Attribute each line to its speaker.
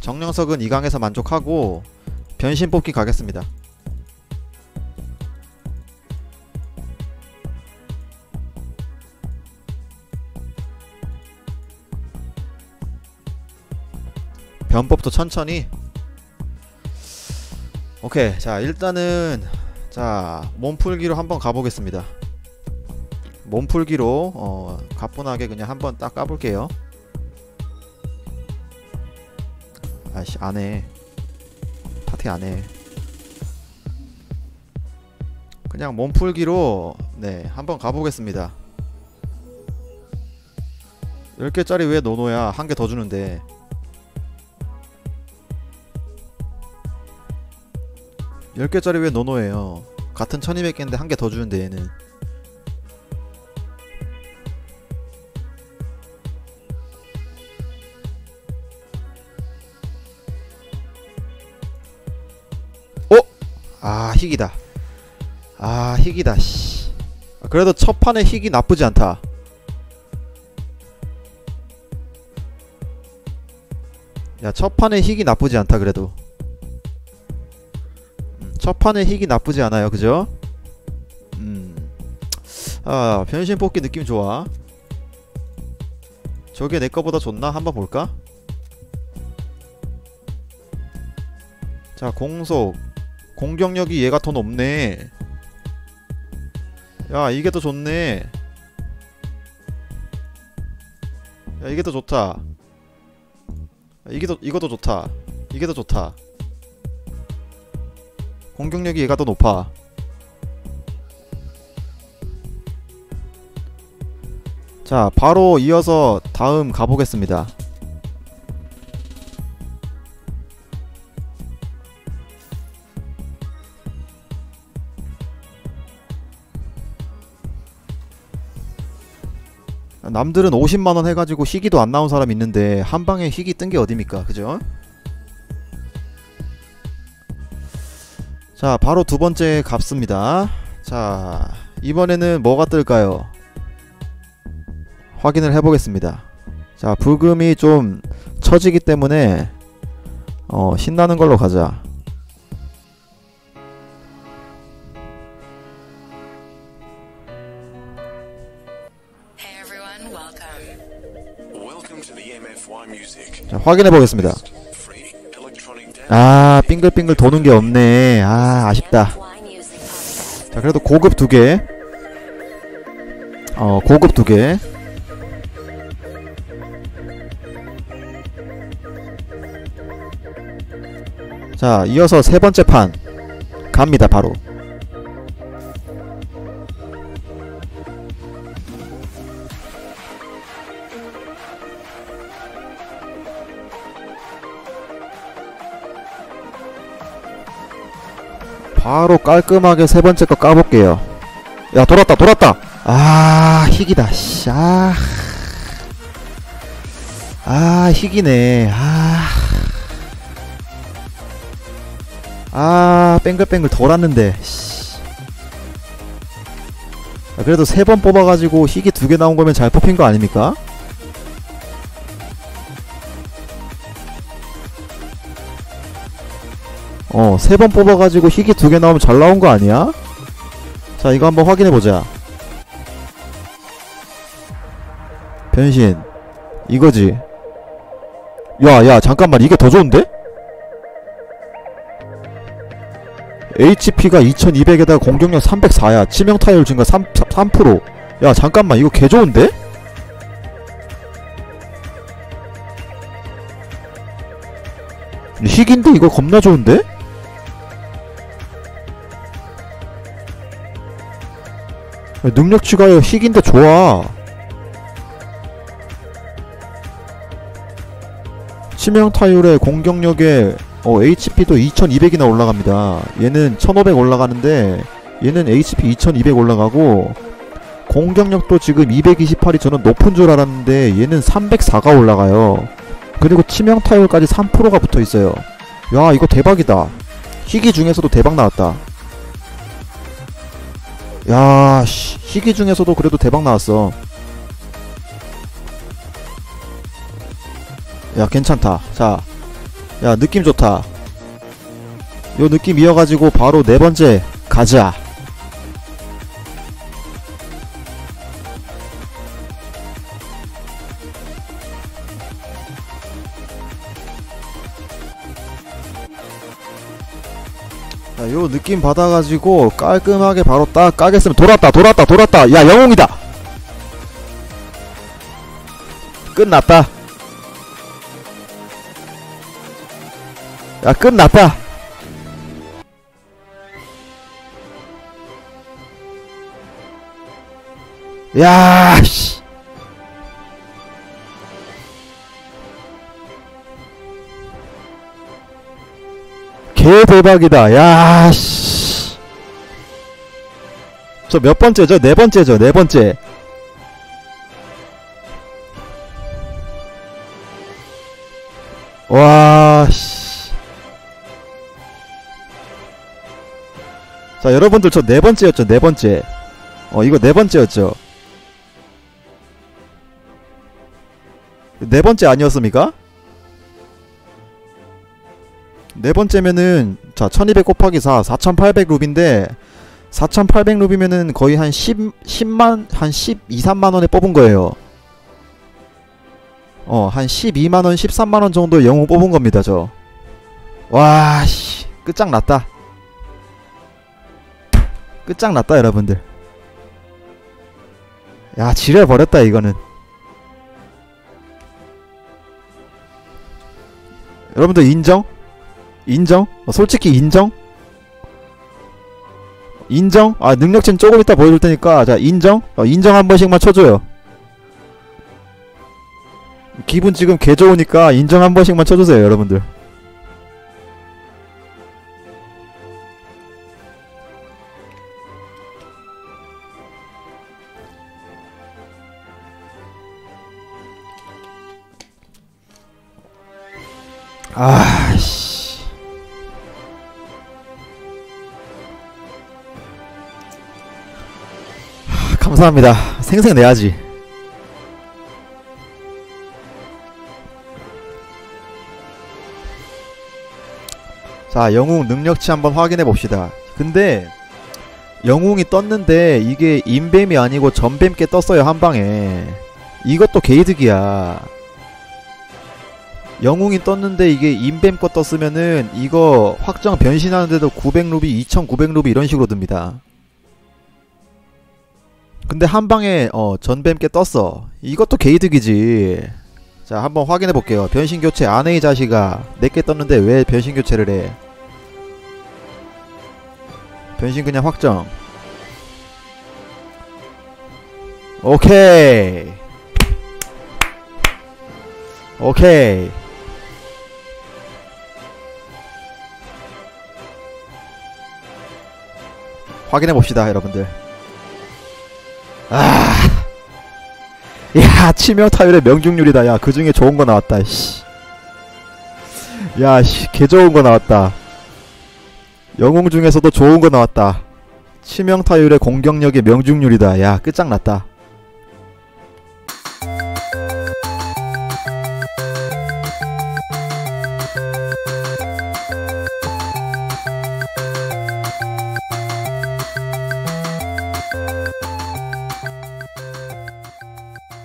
Speaker 1: 정령석은 2강에서 만족하고 변신 뽑기 가겠습니다. 변법도 천천히. 오케이. 자 일단은 자 몸풀기로 한번 가보겠습니다. 몸풀기로 어 가뿐하게 그냥 한번 딱 까볼게요 아씨 안해. 파티 안해. 그냥 몸풀기로 네 한번 가보겠습니다. 10개짜리 왜 노노야? 한 개 더 주는데. 열 개짜리왜 노노예요? 같은 1200개인데 한 개 더 주는데 얘는 희귀다 아 희귀다 씨 아, 그래도 첫 판에 희귀 나쁘지 않다 야 첫 판에 희귀 나쁘지 않다 그래도 음, 첫 판에 희귀 나쁘지 않아요 그죠? 음. 아 변신 뽑기 느낌 좋아 저게 내 거보다 좋나? 한번 볼까? 자 공속 공격력이 얘가 더 높네. 야 이게 더 좋네. 야 이게 더 좋다. 야, 이게 더 이거 더 좋다. 이게 더 좋다. 공격력이 얘가 더 높아. 자 바로 이어서 다음 가보겠습니다 남들은 50만원 해가지고 희귀도 안 나온 사람 있는데 한 방에 희귀 뜬 게 어딥니까? 그죠? 자 바로 두 번째 값습니다. 자 이번에는 뭐가 뜰까요? 확인을 해보겠습니다. 자 부금이 좀 처지기 때문에 어 신나는 걸로 가자 자 확인해 보겠습니다. 아 빙글빙글 도는 게 없네 아 아쉽다. 자 그래도 고급 두 개 어 고급 두 개 자 이어서 세 번째 판 갑니다 바로 바로 깔끔하게 세 번째 거 까볼게요. 야 돌았다 돌았다. 아. 씨, 아, 아 희귀네. 아, 아 뺑글뺑글 돌았는데. 씨. 아, 그래도 세 번 뽑아가지고 희귀 두개 나온 거면 잘 뽑힌 거 아닙니까? 어, 세 번 뽑아가지고 희귀 두 개 나오면 잘 나온 거 아니야? 자, 이거 한번 확인해보자. 변신. 이거지. 야, 야, 잠깐만. 이게 더 좋은데? HP가 2200에다가 공격력 304야. 치명 타율 증가 3, 3%. 야, 잠깐만. 이거 개 좋은데? 희귀인데 이거 겁나 좋은데? 능력치가 희귀인데 좋아. 치명 타율에 공격력에 어, HP도 2200이나 올라갑니다. 얘는 1500 올라가는데 얘는 HP 2200 올라가고 공격력도 지금 228이 저는 높은 줄 알았는데 얘는 304가 올라가요. 그리고 치명 타율까지 3%가 붙어 있어요. 야, 이거 대박이다. 희귀 중에서도 대박 나왔다. 야, 씨, 희귀 중에서도 그래도 대박 나왔어. 야, 괜찮다. 자, 야 느낌 좋다 요 느낌 이어가지고 바로 네 번째 가자 자, 요 느낌 받아가지고 깔끔하게 바로 딱 까겠으면 돌았다 돌았다 돌았다. 야 영웅이다! 끝났다. 야 끝났다. 야 씨. 개 대박이다 야 씨. 저 몇 번째죠? 네 번째죠 네 번째 와, 씨. 자, 여러분들 저 네 번째였죠, 네 번째. 어, 이거 네 번째였죠. 네 번째 아니었습니까? 네 번째면은, 자, 1200 곱하기 4, 4800 루비인데, 4800 루비면은 거의 한 10, 10만, 한 12, 3만원에 뽑은 거예요. 어, 한 12만원, 13만원 정도 영웅 뽑은 겁니다, 저. 와, 씨. 끝장났다. 끝장났다, 여러분들. 야, 지려버렸다, 이거는. 여러분들 인정? 인정? 어, 솔직히 인정? 인정? 아, 능력치는 조금 이따 보여줄 테니까, 자, 인정? 어, 인정 한 번씩만 쳐줘요. 기분 지금 개 좋으니까 인정 한 번씩만 쳐주세요 여러분들 아씨 감사합니다. 생생 내야지. 자 영웅 능력치 한번 확인해 봅시다. 근데 영웅이 떴는데 이게 인뱀이 아니고 전뱀께 떴어요 한 방에. 이것도 게이득이야. 영웅이 떴는데 이게 인뱀 거 떴으면은 이거 확정 변신하는데도 900루비 2900루비 이런 식으로 듭니다 근데 한 방에 어 전뱀께 떴어. 이것도 게이득이지. 자 한번 확인해 볼게요. 변신 교체 이 자식아 내게 떴는데 왜 변신 교체를 해? 변신 그냥 확정. 오케이. 오케이. 확인해 봅시다 여러분들 아 야, 치명 타율의 명중률이다. 야, 그 중에 좋은 거 나왔다. 씨. 야, 씨, 개 좋은 거 나왔다. 영웅 중에서도 좋은 거 나왔다. 치명 타율의 공격력의 명중률이다. 야, 끝장났다.